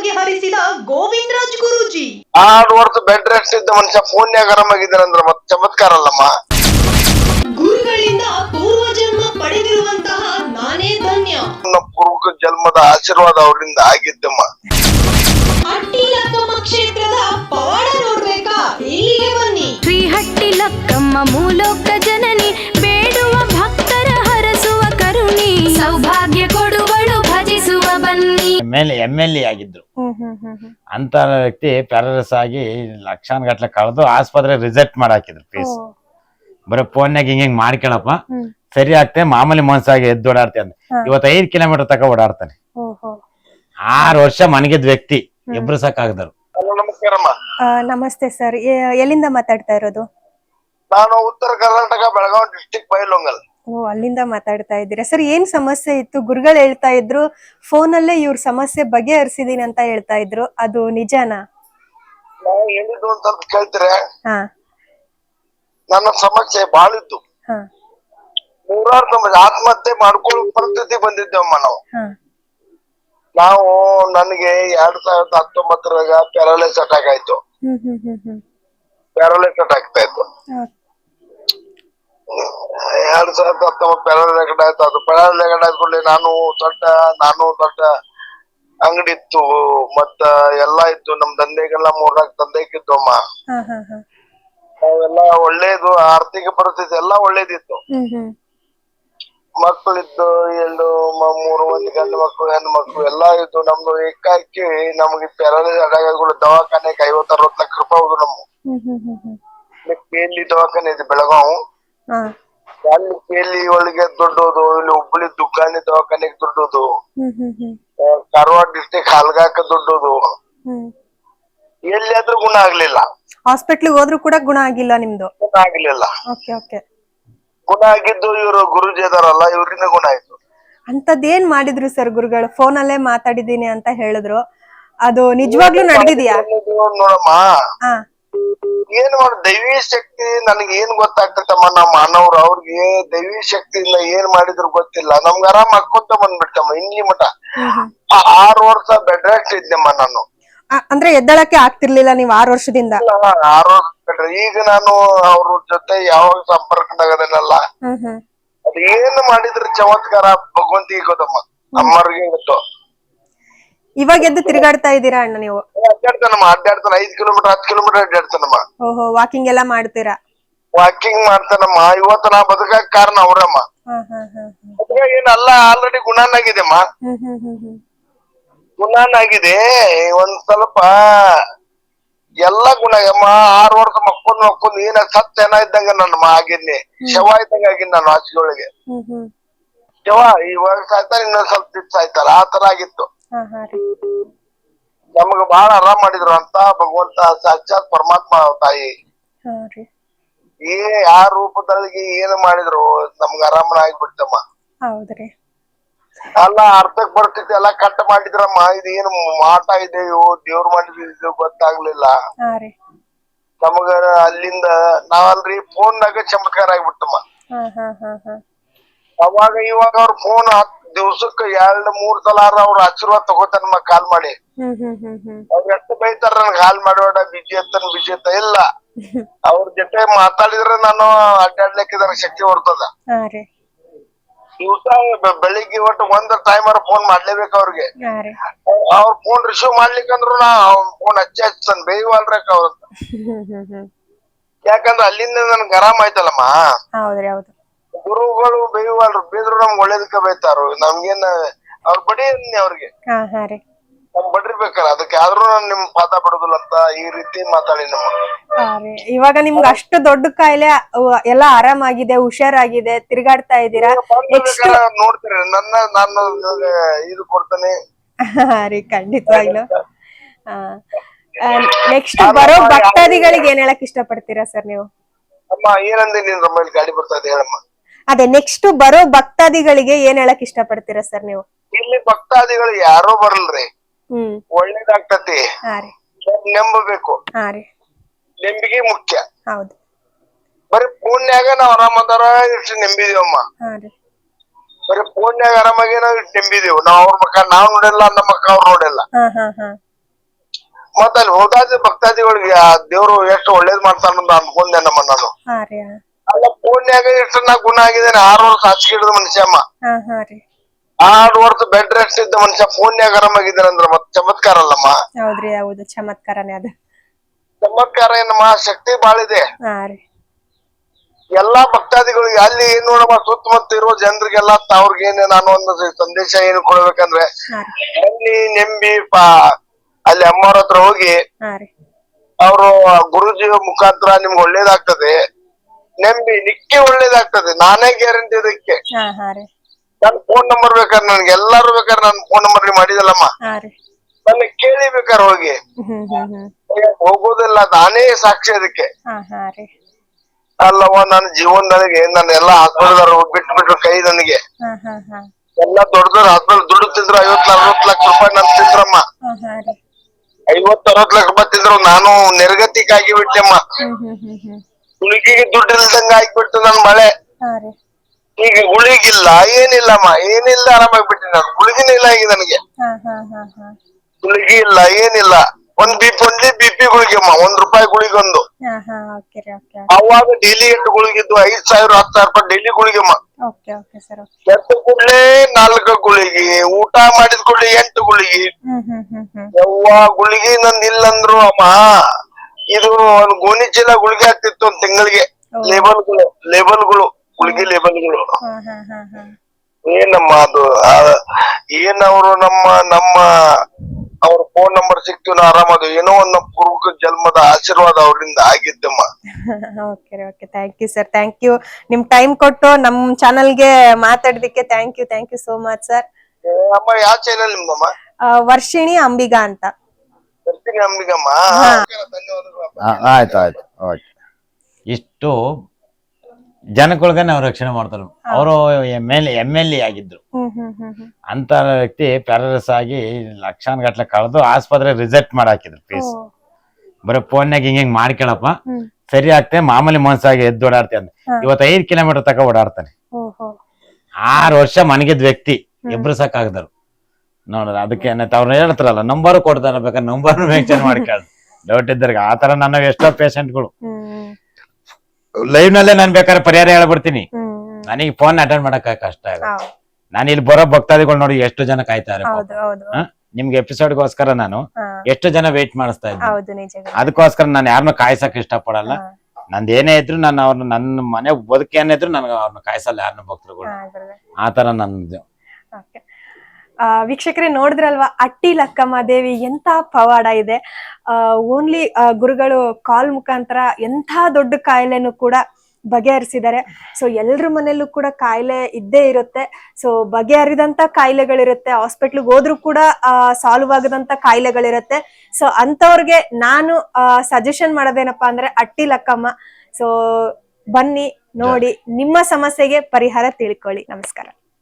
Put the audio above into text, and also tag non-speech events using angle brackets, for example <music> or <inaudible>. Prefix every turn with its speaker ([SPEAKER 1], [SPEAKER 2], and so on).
[SPEAKER 1] ಬಗೆಹರಿಸಿದ ಗೋವಿಂದರಾಜ್ ಗುರುಜಿ.
[SPEAKER 2] ಆರು ವರ್ಷ bed rest ಇದ್ದ ಮನುಷ್ಯ ಫೋನ್ಯಾಗ ಆರಾಮಾಗಿದ್ದಾನಂದ್ರ ಮತ್ತೆ ಚಮತ್ಕಾರ ಅಲ್ಲಮ್ಮ.
[SPEAKER 1] ಗುರುಗಳಿಂದ ಪೂರ್ವ ಜನ್ಮ ಪಡೆದಿರುವಂತಹ ನಾನೇ ಧನ್ಯ.
[SPEAKER 2] ನಮ್ಮ ಪೂರ್ವಕ ಜನ್ಮದ ಆಶೀರ್ವಾದ ಅವರಿಂದ ಆಗಿದ್ದಮ್ಮ.
[SPEAKER 1] ಹಟ್ಟಿ ಲಕ್ಕಮ್ಮ ಕ್ಷೇತ್ರದ ಪವಾಡ ನೋಡ್ಬೇಕಾ? ಇಲ್ಲಿಗೆ ಬನ್ನಿ.
[SPEAKER 3] ಶ್ರೀಹಟ್ಟಿ ಲಕ್ಕಮ್ಮ ಮೂಲೋಕ ಜನನಿ.
[SPEAKER 4] M L M L A ಆಗಿದ್ರು. ಅಂತ ವ್ಯಕ್ತಿ ಪ್ಯಾರಲೈಸ್ ಆಗಿ ಲಕ್ಷಾನ್ ಗಟ್ಲೆ ಕಳೆದು ಆಸ್ಪತ್ರೆ ರಿಜೆಕ್ಟ್ ಮಾಡಾಕಿದ್ರು ಪ್ಲೀಸ್
[SPEAKER 5] ಪೀಸ್
[SPEAKER 4] ಬರೀ ಫೋನ್ಯಾಗ ಹಿಂಗ್ ಹಿಂಗ್ ಮಾಡ್ಕೊಳಪ್ಪ. ಸರಿ ಆಗ್ತೇ ಮಾಮೂಲಿ ಮನ್ಸಾಗಿ ಎದ್ದು ಓಡಾಡ್ತೆ ಅಂತ
[SPEAKER 5] ಹಾ.
[SPEAKER 4] ಇವತ್ತು ಐದ್ ಕಿಲೋಮೀಟರ್ ತಕ ಓಡಾಡ್ತಾನೆ.
[SPEAKER 5] ಆರ್
[SPEAKER 4] ಆರು ವರ್ಷ ಮನಗಿದ್ ವ್ಯಕ್ತಿ ಇಬ್ರು ಸಾಕಾಗದರು.
[SPEAKER 5] ನಮಸ್ತೆ ಸರ್. ಎಲ್ಲಿಂದ ಮಾತಾಡ್ತಾ ಇರೋದು?
[SPEAKER 2] ನಾನು ಉತ್ತರ ಕರ್ನಾಟಕ ಬೆಳಗಾವಿ ಡಿಸ್ಟಿಕ್ ಬೈಲೊಂಗಲ್
[SPEAKER 5] ಓ ಅಲ್ಲಿಂದ ಮಾತಾಡ್ತಾ ಇದ್ದೀರಾ? ಸರ್ ಏನ್ ಸಮಸ್ಯೆ ಇತ್ತು? ಗುರುಗಳು ಹೇಳ್ತಾ ಇದ್ರು ಫೋನಲ್ಲೇ ಇವ್ರ ಸಮಸ್ಯೆ ಬಗೆಹರಿಸಿದೀನಿ ಅಂತ ಹೇಳ್ತಾ ಇದ್ರು. ಅದು ನಿಜಾನಾ?
[SPEAKER 2] ನಾವು ಹೇಳಿದ್ದು ಅಂತ ಕೇಳ್ತೀರಾ?
[SPEAKER 5] ಹಾ.
[SPEAKER 2] ನನ್ನ ಸಮಸ್ಯೆ ಬಾಳಿದ್ದು.
[SPEAKER 5] ಹಾ.
[SPEAKER 2] ನೂರಾರು ಸಮಸ್ಯೆ ಆತ್ಮಹತ್ಯೆ ಮಾಡ್ಕೊಳ್ಳೋ ಪರಿಸ್ಥಿತಿ ಬಂದಿದ್ದೇವಮ್ಮ ನಾವು.
[SPEAKER 5] ಹಾ.
[SPEAKER 2] ನಾವು ನನಗೆ ಎರಡ್ ಸಾವಿರದ ಹತ್ತೊಂಬತ್ತರಾಗ ಪ್ಯಾರಲೈಸ್ ಅಟ್ಯಾಕ್ ಆಯ್ತು.
[SPEAKER 5] ಹ್ಮ್ ಹ್ಮ್ ಹ್ಮ್ ಹ್ಮ್.
[SPEAKER 2] ಪ್ಯಾರಲೈಸ್ ಅಟ್ಯಾಕ್ ಆಗ್ತಾ ಇತ್ತು ಎರಡ್ ಸಾವಿರದ ಹತ್ತೊಂಬತ್ತು ಪೆರಾಲ್ ರೆಕಾರ್ಡ್ ಆಯ್ತು. ಅದು ಪ್ಯಾರಲೈಸ್ ರೆಕಾರ್ಡ್ ಆದ್ಕೊಳ್ಳಿ ನಾನು ದೊಡ್ಡ ನಾನು ದೊಡ್ಡ ಅಂಗಡಿ ಇತ್ತು. ಮತ್ತ ಎಲ್ಲಾ ಇತ್ತು ನಮ್ ದಂಧೆಗೆಲ್ಲ ಮೂರ್ನಾಲ್ಕು ದಂಧೆಗಿತ್ತು ಅಮ್ಮ. ಅವೆಲ್ಲ ಒಳ್ಳೇದು ಆರ್ಥಿಕ ಪರಿಸ್ಥಿತಿ ಎಲ್ಲಾ ಒಳ್ಳೇದಿತ್ತು. ಮಕ್ಕಳಿದ್ದು ಎರಡು ಮೂರು ಮಂದಿ ಗಂಡು ಮಕ್ಕಳು ಹೆಣ್ಣು ಮಕ್ಕಳು ಎಲ್ಲಾ ಇದ್ದು ನಮ್ದು ಏಕಾಏಕಿ ನಮಗೆ ಪ್ಯಾರಲೈಸ್ ಅಡಗಗಳು ದವಾಖಾನೆಗೆ ಐವತ್ತ ಅರವತ್ತು ಲಕ್ಷ ರೂಪಾಯಿ ಹೋದ್ರು ನಮ್ಮ ಎಲ್ಲಿ ದವಾಖಾನೆ ಇದೆ ಬೆಳಗಾವ್.
[SPEAKER 5] ಹಾ.
[SPEAKER 2] ಅಲ್ಲಿ ಕೇಲಿ ಒಳಗೆ ದುಡ್ಡೋದು ಇಲ್ಲಿ ಹುಬ್ಬಳ್ಳಿ ದುಗ್ಗಾಣಿ ದವಾಖಾನೆಗೆ ದುಡ್ಡೋದು.
[SPEAKER 5] ಹ್ಮ್ ಹ್ಮ್ ಹ್ಮ್.
[SPEAKER 2] ಆ, ಕಾರವಾರ ಡಿಸ್ಟಿಕ್ ಹಾಲ್ಗಾಕ ದುಡ್ಡೋದು.
[SPEAKER 5] ಹ್ಮ್.
[SPEAKER 2] ಎಲ್ಲಿಯಾದ್ರೂ ಗುಣ ಆಗ್ಲಿಲ್ಲ.
[SPEAKER 5] ಹಾಸ್ಪಿಟ್ಲಿಗೆ ಹೋದ್ರು ಕೂಡ ಗುಣ ಆಗಿಲ್ಲ ನಿಮ್ದು?
[SPEAKER 2] ಗುಣ ಆಗ್ಲಿಲ್ಲ.
[SPEAKER 5] Okay okay.
[SPEAKER 2] ಗುಣ ಆಗಿದ್ದು ಇವರು ಗುರುಜಿ ಇದಾರಲ್ಲ ಇವರಿಂದ ಗುಣ ಆಯ್ತು.
[SPEAKER 5] ಅಂತದೇನ್ ಮಾಡಿದ್ರು ಸರ್ ಗುರುಗಳು? ಫೋನಲ್ಲೇ ಮಾತಾಡಿದೀನಿ ಅಂತ ಹೇಳಿದ್ರು. ಅದು ನಿಜವಾಗ್ಲೂ ನಡೆದಿದ್ಯಾ?
[SPEAKER 2] ನೋಡಮ್ಮ.
[SPEAKER 5] ಹಾ.
[SPEAKER 2] ಏನ್ ಮಾಡ ದೈವಿ ಶಕ್ತಿ ನನಗೆ ಏನ್ ಗೊತ್ತಾಗ್ತೈತಮ್ಮ ನಮ್ಮ ಮಾನವ್ರು ಅವ್ರಿಗೆ ದೈವಿ ಶಕ್ತಿಯಿಂದ ಏನ್ ಮಾಡಿದ್ರು ಗೊತ್ತಿಲ್ಲ. ನಮ್ಗೆ ಆರಾಮ್ ಹಾಕೊಂತ ಬಂದ್ಬಿಟ್ಟಮ್ಮ ಇಲ್ಲಿ ಮಠ. ಆರು ವರ್ಷ ಬೆಡ್ ರೆಸ್ಟ್ ಇದ್ದೆಮ್ಮ ನಾನು.
[SPEAKER 5] ಅಂದ್ರೆ ಎದ್ದಳಕ್ಕೆ ಆಗ್ತಿರ್ಲಿಲ್ಲ ನೀವು ಆರು ವರ್ಷದಿಂದ?
[SPEAKER 2] ಆರು ವರ್ಷ bed rest. ಈಗ ನಾನು ಅವ್ರ ಜೊತೆ ಯಾವಾಗ ಸಂಪರ್ಕದಾಗದನಲ್ಲ
[SPEAKER 5] ಹ್ಮ್ ಹ್ಮ್.
[SPEAKER 2] ಅದ್ ಏನ್ ಮಾಡಿದ್ರ ಚಮತ್ಕಾರ ಭಗವಂತಿಗೆ ಗೊತ್ತಮ್ಮ. ಅಮ್ಮರಿಗೆ ಗೊತ್ತು.
[SPEAKER 5] ಇವಾಗ ಎದ್ದು ತಿರುಗಾಡ್ತಾ ಇದ್ದೀರಾ ಅಣ್ಣ ನೀವು?
[SPEAKER 2] ಅಡ್ಡಾಡ್ತಾನಮ್ಮ ಅಡ್ಡಾಡ್ತಾನ. ಐದ್ ಕಿಲೋಮೀಟರ್ ಹತ್ತು ಕಿಲೋಮೀಟರ್ ಅಡ್ಡಾಡ್ತಾನಮ್ಮ.
[SPEAKER 5] ಓಹೋ ವಾಕಿಂಗ್ ಎಲ್ಲ ಮಾಡ್ತೀರಾ?
[SPEAKER 2] ವಾಕಿಂಗ್ ಮಾಡ್ತಾನಮ್ಮ. ಇವತ್ತು ನಾ ಬದುಕ ಕಾರಣ ಅವ್ರಮ್ಮ.
[SPEAKER 5] ಹಾ.
[SPEAKER 2] ಅದ್ರಾಗ ಏನಲ್ಲ ಆಲ್ರೆಡಿ ಗುಣನಾಗಿದೆಮ್ಮ
[SPEAKER 5] ಹ್ಮ್ ಹ್ಮ್ ಹ್ಮ್ ಹ್ಮ್.
[SPEAKER 2] ಗುಣನಾಗಿದೆ ಒಂದ್ ಸ್ವಲ್ಪ ಎಲ್ಲ ಗುಣ ಅಮ್ಮ ಆರು ವರ್ಷ ಮಕ್ಕೊಂಡ್ ಮಕ್ಕೊಂಡ್ ಏನ ಸತ್ತ ಏನ ಇದ್ದಂಗ ನನ್ನ ಆಗಿದ್ನಿ. ಶವ ಇದ್ದಂಗ ಆಗಿದ್ ನಾನು
[SPEAKER 5] ಹ್ಮ್ ಹ್ಮ್.
[SPEAKER 2] ಶವ ಇವಾಗ ಸಾಯ್ತಾರ ಇನ್ನೊಂದ್ ಸ್ವಲ್ಪ ದಿವ್ಸ ಸಾಯ್ತಾರ. ಆ ತರ ಆಗಿತ್ತು.
[SPEAKER 5] ಹಾ ಹಾ ರೀ.
[SPEAKER 2] ನಮಗ ಬಹಳ ಆರಾಮ್ ಮಾಡಿದ್ರು ಅಂತ ಭಗವಂತ ಸಾಕ್ಷಾತ್ ಪರಮಾತ್ಮ ತಾಯಿ.
[SPEAKER 5] ಹಾ ರೀ.
[SPEAKER 2] ಏ ಆ ರೂಪದಲ್ಲಿ ಏನ್ ಮಾಡಿದ್ರು ನಮ್ಗ ಆರಾಮನ ಆಗ್ಬಿಡ್ತಮ್ಮ.
[SPEAKER 5] ಹೌದ್ರಿ
[SPEAKER 2] ಅಲ್ಲ ಅರ್ಥಕ್ ಬರ್ತಿತ್ತು ಎಲ್ಲ ಕಟ್ ಮಾಡಿದ್ರಮ್ಮ. ಇದು ಏನು ಮಾಟ ಇದೆಯೋ ದೇವ್ರ ಮಾಡಿದ್ರು ಗೊತ್ತಾಗ್ಲಿಲ್ಲ.
[SPEAKER 5] ಹಾ ರೀ.
[SPEAKER 2] ನಮಗ ಅಲ್ಲಿಂದ ನಾವಲ್ರಿ ಫೋನ್ ನಾಗ ಚಮತ್ಕಾರ ಆಗ್ಬಿಟ್ಟಮ್ಮ.
[SPEAKER 5] ಹಾ ಹಾ ಹಾ ಹಾ.
[SPEAKER 2] ಅವಾಗ ಇವಾಗ ಅವ್ರ ಫೋನ್ ಹತ್ ದಿವ್ಸಕ್ಕ ಎರಡ್ ಮೂರ್ ಸಲ ಅವ್ರ ಆಶೀರ್ವಾದ ತಗೋತಾನಮ್ಮ ಕಾಲ್ ಮಾಡಿ. ಅವ್ರ ಎಷ್ಟು ಬೈತಾರ ನನ್ ಕಾಲ್ ಮಾಡೋಡ ಬಿಜಿ ಅತ್ತನ್ ಬಿಜಿ ಎತ್ತ ಇಲ್ಲ. <laughs> ಅವ್ರ ಜೊತೆ ಮಾತಾಡಿದ್ರೆ ನಾನು ಅಡ್ಡಾಡ್ಲಿಕ್ಕೆ ನನಗೆ ಶಕ್ತಿ ಬರ್ತದ ದಿವಸ ಬೆಳಿಗ್ಗೆ ಒಟ್ಟು ಒಂದ್ ಟೈಮ್ ಫೋನ್ ಮಾಡ್ಲೇಬೇಕು ಅವ್ರಿಗೆ. ಅವ್ರ ಫೋನ್ ರಿಸೀವ್ ಮಾಡ್ಲಿಕ್ಕಂದ್ರು ನಾ ಫೋನ್ ಹಚ್ಚಿ ಹಚ್ಚನ್ ಬೇಯುವಲ್ರಕ್ಕ ಅವ್ರ ಯಾಕಂದ್ರ ಅಲ್ಲಿಂದ ನನ್ಗೆ ಆರಾಮ್ ಆಯ್ತಲ್ಲಮ್ಮ?
[SPEAKER 5] ಹೌದ್ರಿ ಹೌದು.
[SPEAKER 2] ಗುರುಗಳು ಬೇಯುವಲ್ರು ಬೇದ್ರು ನಮ್ಗೆ ಒಳ್ಳೇದಕ್ಕೆ ಬೈತಾರು. ನಮ್ಗೇನ ಅವ್ರ ಬಡಿ ಅವ್ರಿಗೆ?
[SPEAKER 5] ಹಾ ಹಾ ರೀ.
[SPEAKER 2] ನಮ್ ಅದಕ್ಕೆ ಆದ್ರೂ ನಾನು ನಿಮ್ ಪಾತ ಬಿಡುದಿಲ್ಲ ಅಂತ ಈ ರೀತಿ ಮಾತಾಡಿ ನಮ್ಮ
[SPEAKER 5] ಹಾ ರೀ. ಇವಾಗ ನಿಮ್ಗೆ ಅಷ್ಟು ದೊಡ್ಡ ಕಾಯಿಲೆ ಅವ್- ಎಲ್ಲ ಆರಾಮಾಗಿದೆ ಹುಷಾರಾಗಿದೆ ತಿರ್ಗಾಡ್ತಾ ಇದ್ದೀರಾ? ನೆಕ್ಸ್ಟ್
[SPEAKER 2] ನೋಡ್ತೀರಿ. ನನ್ನ ನಾನು ಇದು ಕೊಡ್ತೇನೆ.
[SPEAKER 5] ಹಾ ರೀ ಖಂಡಿತವಾಗ್ಲು. ನೆಕ್ಸ್ಟ್ ಬರೋ ಭಕ್ತಾದಿಗಳಿಗೆ ಏನ್ ಹೇಳಕ್ ಇಷ್ಟಪಡ್ತೀರಾ ಸರ್ ನೀವು?
[SPEAKER 2] ಅಮ್ಮ ಏನಂದೆ ನೀನ್ ರಮೇಶ್ ಗಾಡಿ ಬರ್ತಾ ಇದೆ ಹೇಳಮ್ಮ.
[SPEAKER 5] ಅದೇ ನೆಕ್ಸ್ಟ್ ಬರೋ ಭಕ್ತಾದಿಗಳಿಗೆ ಏನ್ ಹೇಳಕ್ ಇಷ್ಟಪಡ್ತೀರಾ ಸರ್ ನೀವು?
[SPEAKER 2] ಇಲ್ಲಿ ಭಕ್ತಾದಿಗಳು ಯಾರು ಬರಲ್ರಿ.
[SPEAKER 5] ಹ್ಮ್.
[SPEAKER 2] ಒಳ್ಳೇದಾಗ್ತತಿ
[SPEAKER 5] ಹಾ ರೀ.
[SPEAKER 2] ನೆಂಬಬೇಕು.
[SPEAKER 5] ಹಾ ರೀ.
[SPEAKER 2] ನೆಂಬಿಗೆ ಮುಖ್ಯ.
[SPEAKER 5] ಹೌದು.
[SPEAKER 2] ಬರೀ ಫೋನ್ಯಾಗ ನಾವ್ ಆರಾಮದಾರ ಇಷ್ಟು ನೆಂಬಿದೀವಮ್ಮ.
[SPEAKER 5] ಹಾ ರೀ.
[SPEAKER 2] ಬರೀ ಫೋನ್ಯಾಗ ಆರಾಮಾಗಿ ನಾವ್ ಇಷ್ಟು ನೆಂಬಿದೀವಿ. ನಾವ್ ಅವ್ರ ಮಕ್ಕ ನಾವ್ ನೋಡಿಲ್ಲ ನಮ್ಮ ಮಕ್ಕ ಅವ್ರು ನೋಡಿಲ್ಲ.
[SPEAKER 5] ಹಾ ಹಾ ಹಾ.
[SPEAKER 2] ಮತ್ತ ಅಲ್ಲಿ ಹೋದಾದ ಭಕ್ತಾದಿಗಳಿಗೆ ಆ ದೇವ್ರು ಎಷ್ಟು ಒಳ್ಳೇದ್ ಮಾಡ್ತಾನ ಅಂತ ಅನ್ಕೊಂಡೆ ನಮ್ಮ ನಾನು.
[SPEAKER 5] ಹಾ ರೀ
[SPEAKER 2] ಅಲ್ಲ ಫೋನ್ಯಾಗ ಎಷ್ಟು ನಾ ಗುಣ ಆಗಿದ್ದೇನೆ. ಆರು ವರ್ಷ ಹಾಸಿಗೆ ಹಿಡಿದ ಮನುಷ್ಯ ಅಮ್ಮ.
[SPEAKER 5] ಹಾ ಹಾ ರೀ.
[SPEAKER 2] ಆರು ವರ್ಷ ಬೆಡ್ ರೆಸ್ಟ್ ಇದ್ದ ಮನುಷ್ಯ ಫೋನ್ಯಾಗ ಆರಾಮಾಗಿದ್ದಾನೆ ಅಂದ್ರ ಮತ್ ಚಮತ್ಕಾರ ಅಲ್ಲಮ್ಮ.
[SPEAKER 5] ಹೌದ್ರಿ ಹೌದು. ಚಮತ್ಕಾರನೇ ಅದು.
[SPEAKER 2] ಚಮತ್ಕಾರ ಏನಮ್ಮ ಶಕ್ತಿ ಬಾಳಿದೆ
[SPEAKER 5] ಹಾ ರೀ.
[SPEAKER 2] ಎಲ್ಲಾ ಭಕ್ತಾದಿಗಳಿಗೆ ಅಲ್ಲಿ ಏನ್ ನೋಡಮ್ಮ ಸುತ್ತಮುತ್ತ ಇರೋ ಜನರಿಗೆಲ್ಲ ಅವ್ರಿಗೆ ಏನೇ ನಾನು ಒಂದು ಸಂದೇಶ ಏನು ಕೊಡ್ಬೇಕಂದ್ರೆ
[SPEAKER 5] ಅಲ್ಲಿ ರೀ.
[SPEAKER 2] ಬನ್ನಿ ನೆಂಬಿ ಪಾ ಅಲ್ಲಿ ಅಮ್ಮವ್ರ ಹತ್ರ ಹೋಗಿ
[SPEAKER 5] ಹಾ ರೀ.
[SPEAKER 2] ಅವರು ಗುರುಜಿ ಮುಖಾಂತರ ನಿಮ್ಗೆ ಒಳ್ಳೇದಾಗ್ತದೆ. ನೆಂಬಿ ನಿಕ್ಕೆ ಒಳ್ಳೇದಾಗ್ತದೆ. ನಾನೇ ಗ್ಯಾರಂಟಿ ಇದಕ್ಕೆ.
[SPEAKER 5] ಹಾ ಹಾ ರೀ.
[SPEAKER 2] ನನ್ ಫೋನ್ ನಂಬರ್ ಬೇಕಾದ್ರೆ ನನ್ಗೆ ಎಲ್ಲಾರು ಬೇಕಾದ್ರೆ ನನ್ ಫೋನ್ ನಂಬರ್ ಮಾಡಿದಲ್ಲಮ್ಮ?
[SPEAKER 5] ಹಾ ರೀ.
[SPEAKER 2] ನನ್ನ ಕೇಳಿ ಬೇಕಾದ್ರೆ ಹೋಗಿ.
[SPEAKER 5] ಹ್ಮ್ ಹ್ಮ್ ಹ್ಮ್.
[SPEAKER 2] ಹೋಗೋದಿಲ್ಲ ನಾನೇ ಸಾಕ್ಷಿ ಅದಕ್ಕೆ.
[SPEAKER 5] ಹಾ ಹಾ ರೀ.
[SPEAKER 2] ಅಲ್ಲವ ನನ್ನ ಜೀವನದೊಳಗೆ ನನ್ನ ಎಲ್ಲಾ ಹಾಸ್ಪಿಟಲ್ ಬಿಟ್ಟು ಬಿಟ್ರು ಕೈ ನನಗೆ.
[SPEAKER 5] ಹಾ ಹಾ ಹಾ.
[SPEAKER 2] ಎಲ್ಲಾ ದೊಡ್ಡ ದೊಡ್ಡ ಹಾಸ್ಪಿಟಲ್ ದುಡ್ಡು ತಿಂದ್ರು ಐವತ್ ಅರವತ್ ಲಕ್ಷ ರೂಪಾಯಿ ನನ್ ತಿಂದ್ರಮ್ಮ.
[SPEAKER 5] ಹಾ ಹಾ ರೀ.
[SPEAKER 2] ಐವತ್ ಅರವತ್ ಲಕ್ಷ ರೂಪಾಯಿ ತಿಂದ್ರು ನಾನು ನಿರ್ಗತಿಕಾಗಿ ಬಿಟ್ಟೆಮ್ಮ.
[SPEAKER 5] ಹ್ಮ್ ಹ್ಮ್ ಹ್ಮ್ ಹ್ಮ್.
[SPEAKER 2] ಗುಳಿಗೆಗೆ ದುಡ್ಡು ಇಲ್ದಂಗ ಆಗ್ಬಿಡ್ತು ನನ್ ಮಳೆ.
[SPEAKER 5] ಹಾ ರೀ.
[SPEAKER 2] ಈಗ ಗುಳಿಗಿಲ್ಲ ಏನಿಲ್ಲಮ್ಮ ಏನಿಲ್ಲ ಆರಾಮಾಗ್ಬಿಟ್ಟೆ ನಾನು. ಗುಳಿಗಿನ ಇಲ್ಲ ಈಗ ನನಗೆ.
[SPEAKER 5] ಹಾ ಹಾ ಹಾ ಹಾ.
[SPEAKER 2] ಗುಳಿಗೆ ಇಲ್ಲ ಏನಿಲ್ಲ. ಒಂದ್ ಬಿ ಒಂದೇ ಬಿ ಪಿ ಗುಳಿಗೆಮ್ಮ ಒಂದ್ ರೂಪಾಯಿ ಗುಳಿಗೊಂದು.
[SPEAKER 5] ಹಾ ಹಾ ಓಕೆ ರೀ ಓಕೆ
[SPEAKER 2] ಅವಾಗ ಡೈಲಿ ಎಂಟು ಗುಳಿಗಿದ್ದು ಐದ್ ಸಾವಿರ ಹತ್ತು ಸಾವಿರ ರೂಪಾಯಿ daily ಗುಳಿಗೆಮ್ಮ.
[SPEAKER 5] Okay okay sir okay.
[SPEAKER 2] ಎದ್ದು ಕೂಡ್ಲೇ ನಾಲ್ಕು ಗುಳಿಗೆ ಊಟ ಮಾಡಿದ ಕೂಡ್ಲೆ ಎಂಟು ಗುಳಿಗೆ.
[SPEAKER 5] ಹ್ಮ್ ಹ್ಮ್ ಹ್ಮ್ ಹ್ಮ್.
[SPEAKER 2] ಯವ್ವ ಗುಳಿಗೆ ನಂದ್ ಇಲ್ಲಂದ್ರು ಅಮ್ಮ. ಇದು ಒಂದು ಗೋಣಿ ಚೀಲ ಗುಳಿಗೆ ಆಗ್ತಿತ್ತು ಒಂದ್ ತಿಂಗಳಿಗೆ. ಲೇಬಲ್ಗಳು ಲೇಬಲ್ಗಳು ಗುಳಿಗೆ ಲೇಬಲ್ಗಳು ಏನಮ್ಮ ಅದು? ಏನ್ ಅವರು ನಮ್ಮ ನಮ್ಮ ಅವ್ರ ಫೋನ್ ನಂಬರ್ ಸಿಕ್ತು ನಾ ಆರಾಮದು ಏನೋ ಒಂದ್ ಪೂರ್ವಕ ಜನ್ಮದ ಆಶೀರ್ವಾದ ಅವರಿಂದ ಆಗಿದ್ದಮ್ಮ.
[SPEAKER 5] Okay okay thank you sir thank you ನಿಮ್ ಟೈಮ್ ಕೊಟ್ಟು ನಮ್ ಚಾನೆಲ್ಗೆ ಮಾತಾಡೋದಕ್ಕೆ thank you thank you so much sir
[SPEAKER 2] ಅಮ್ಮ ಯಾವ ಚಾನೆಲ್ ನಿಮ್ದಮ್ಮ?
[SPEAKER 5] ವರ್ಷಿಣಿ ಅಂಬಿಗಾ ಅಂತ.
[SPEAKER 2] ಬರ್ತೀನಿ ಅಂಬಿಗಮ್ಮ ಧನ್ಯವಾದಗಳು
[SPEAKER 4] ಆಯ್ತು ಆಯ್ತು. ಓಕೆ ಇಷ್ಟು ಜನಗಳ್ಗನೆ ಅವ್ರು ರಕ್ಷಣೆ ಮಾಡ್ತಾರೆ. ಅವರು M L M L A ಆಗಿದ್ರು ಅಂತ ವ್ಯಕ್ತಿ ಪ್ಯಾರಲಸ್ ಆಗಿ ಲಕ್ಷಾನ್ ಗಟ್ಲೆ ಕಳೆದು ಆಸ್ಪತ್ರೆ ರಿಜೆಕ್ಟ್ ಮಾಡಾಕಿದ್ರು ಫೀಸ್. ಬರೀ ಫೋನ್ಯಾಗ ಹಿಂಗ್ ಹಿಂಗ್ ಮಾಡ್ಕೊಳಪ್ಪ. ಸರಿ ಆಗ್ತೆ ಮಾಮೂಲಿ ಮನಸ್ಸಾಗಿ ಎದ್ದು ಓಡಾಡ್ತೆ ಅಂತ. ಇವತ್ತು ಐದ್ ಕಿಲೋಮೀಟರ್ ತಕ ಓಡಾಡ್ತಾನೆ.
[SPEAKER 5] ಓಹೋ.
[SPEAKER 4] ಆರು ವರ್ಷ ಮನಗಿದ್ ವ್ಯಕ್ತಿ. ಇಬ್ರು ಸಾಕಾಗದರು ನೋಡ್ರ ಅದಕ್ಕೆ ಅವ್ರನ್ನ ಅವ್ರು ಹೇಳ್ತಾರಲ್ಲ ನಂಬರ್ ಕೊಡ್ತಾರ ಬೇಕಾದ್ರೆ ನಂಬರ್ ಮೆನ್ಷನ್ ಮಾಡ್ಕೊಳ್ಳಿ ಡೌಟ್ ಇದ್ದರ್ಗ ಆ ತರ ನನ್ನ ಎಷ್ಟೋ ಪೇಷಂಟ್ಗಳು ಲೈವ್ ನಲ್ಲೇ ನಾನು ಬೇಕಾದ್ರೆ ಪರಿಹಾರ ಹೇಳ್ಬಿಡ್ತೀನಿ. ನನಗೆ ಫೋನ್ ಅಟೆಂಡ್ ಮಾಡಕ್ ಕಷ್ಟ
[SPEAKER 5] ಆಗುತ್ತೆ
[SPEAKER 4] ನಾನು ಇಲ್ಲಿ ಬರೋ ಭಕ್ತಾದಿಗಳು ನೋಡಿ ಎಷ್ಟು ಜನ ಕಾಯ್ತಾರೆ ನಿಮ್ಗೆ? ನಿಮ್ಗೆ ಎಪಿಸೋಡ್ಗೋಸ್ಕರ ನಾನು ಎಷ್ಟು ಜನ ವೇಟ್ ಮಾಡಿಸ್ತಾ
[SPEAKER 5] ಇದ್ದೀನಿ
[SPEAKER 4] ಅದಕ್ಕೋಸ್ಕರ ನಾನು ಯಾರನ್ನೂ ಕಾಯ್ಸಕ್ ಇಷ್ಟಪಡಲ್ಲ.
[SPEAKER 5] ನಂದೇನೇ
[SPEAKER 4] ನಂದ್ ಏನೇ ಇದ್ರು ನಾನು ಅವ್ರನ್ನ ನನ್ನ ಮನೆ ಬದುಕೇನೇ ಇದ್ರು ನನಗೆ ಅವ್ರನ್ನ ಕಾಯ್ಸಲ್ಲ ಯಾರನ್ನ ಭಕ್ತರುಗಳು.
[SPEAKER 5] ಆತರ.
[SPEAKER 4] ಆ ತರ.
[SPEAKER 5] ಆ, ವೀಕ್ಷಕರೇ ನೋಡಿದ್ರಲ್ವಾ? ಅಟ್ಟಿ ಲಕ್ಕಮ್ಮ ದೇವಿ ಎಂತ ಪವಾಡ ಇದೆ. ಓನ್ಲಿ ಗುರುಗಳು ಕಾಲ್ ಮುಖಾಂತರ ಎಂಥ ದೊಡ್ಡ ಕಾಯಿಲೆನೂ ಕೂಡ ಬಗೆಹರಿಸಿದ್ದಾರೆ. ಸೊ ಎಲ್ಲರ ಮನೆಯಲ್ಲೂ ಕೂಡ ಕಾಯಿಲೆ ಇದ್ದೇ ಇರುತ್ತೆ. ಸೊ ಬಗೆಹರಿದಂತ ಕಾಯಿಲೆಗಳಿರುತ್ತೆ. ಹಾಸ್ಪಿಟ್ಲಿಗೆ ಹೋದ್ರೂ ಕೂಡ ಸಾಲ್ವ್ ಆಗದಂತ ಕಾಯಿಲೆಗಳಿರುತ್ತೆ. ಸೊ ಅಂತವ್ರಿಗೆ ನಾನು ಸಜೆಷನ್ ಮಾಡೋದೇನಪ್ಪಾ ಅಂದ್ರೆ ಅಟ್ಟಿ ಲಕ್ಕಮ್ಮ. ಸೊ ಬನ್ನಿ ನೋಡಿ ನಿಮ್ಮ ಸಮಸ್ಯೆಗೆ ಪರಿಹಾರ ತಿಳ್ಕೊಳ್ಳಿ. ನಮಸ್ಕಾರ.